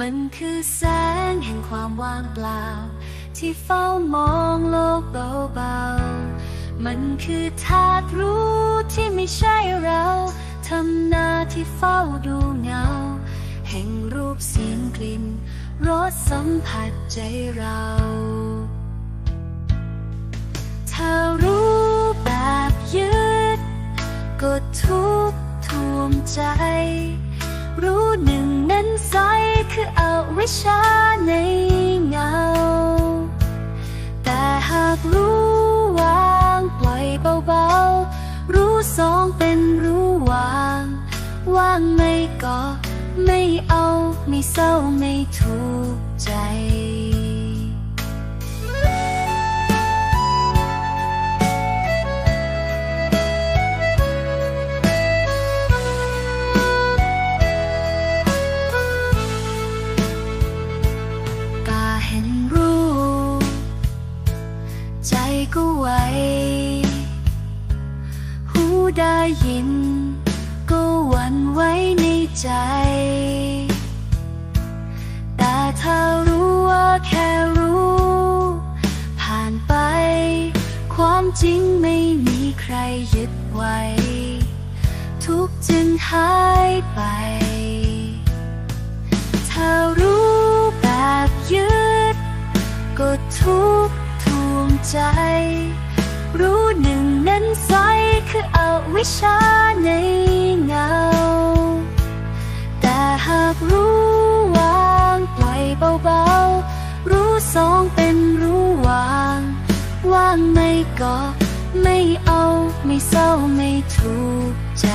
มันคือแสงแห่งความว่างเปล่า ที่เฝ้ามองโลกเบาๆ มันคือธาตุรู้ที่ไม่ใช่เราทำหน้าที่เฝ้าดูเงา แห่งรูปเสียงกลิ่นรสสัมผัสใจเราถ้ารู้แบบยึดก็ทุกท่วมใจ รู้หนึ่งนั้นใส ไม่ช้าในเงา แต่หากรู้วางปล่อยเบาๆ รู้สองเป็นรู้วาง ว่างไม่ก็ไม่เอา ไม่เศร้าไม่ทุกใจ ก็ไหวหูได้ยิน ก็หวั่นไหวในใจ แต่ถ้ารู้ว่าแค่รู้ ผ่านไป ความจริงไม่มีใครยึดไว้ ทุกจึงหายไป ถ้ารู้แบบยึด ก็ทุกท่วงใจ ใสคืออวิชชาในเงา แต่หากรู้วางปล่อยเบาๆ รู้สองเป็นรู้วาง ว่างไม่ก็ไม่เอาไม่เศร้าไม่ทุกใจ